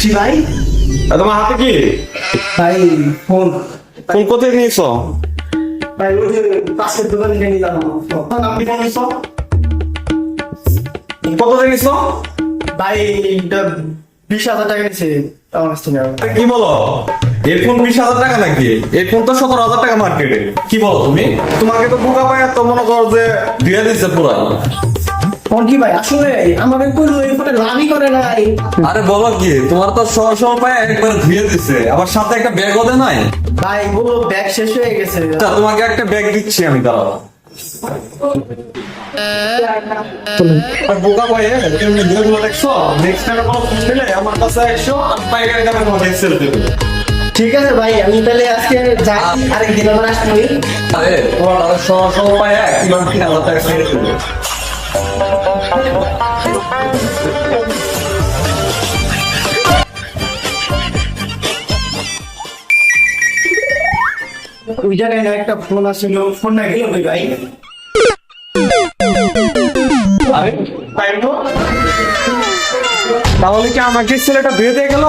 জি ভাই? তোমার হাতে কি? ভাই ফোন। ফোন কোথায় নিয়েছো? ভাই ওই পাশের দোকানে নিলাম। ফোন আপনি ফোন নিছো? কত দিয়ে নিছো? ভাই বিশ হাজার টাকা নিচ্ছে আমার কাছ থেকে। কি বলো? বিশ হাজার টাকা নাকি তো সতেরো হাজার টাকা মার্কেটে কি বলো তুমি? তোমাকে তো বোকা পায় তো মনে করো যে দিয়ে দিচ্ছে পুরো। কি ভাই আসলে আমাকে ফোনে লাভই করে নাই। আরে বলো কি তোমার তো সব সময় পায় একবার ধুয়ে দিচ্ছে আবার সাথে একটা ব্যাগও দেয় নাই? ভাই বলল ব্যাগ শেষ হয়ে গেছে। তোমাকে একটা ব্যাগ দিচ্ছি আমি দাঁড়াও। বোকা পায় তুমি ভিডিওগুলো দেখছ? নেক্সট টাইম কোনো ফোন দিলে আমার কাছে একশো আর পাইকারি দামে তোমার সেল দেবে। ঠিক আছে ভাই আমি তাহলে আজকে যাই আরেকদিন আবার আসব আরে তোমার আরও সব সময় পায় কিমান তিন হাজার টাকা ছেড়ে দেবে। ওই জায়গায় একটা ফোন আসছিল ফোন না গেল ভাই। তাহলে কি আমাকে ছেলেটা বিয়ে দিয়ে গেল?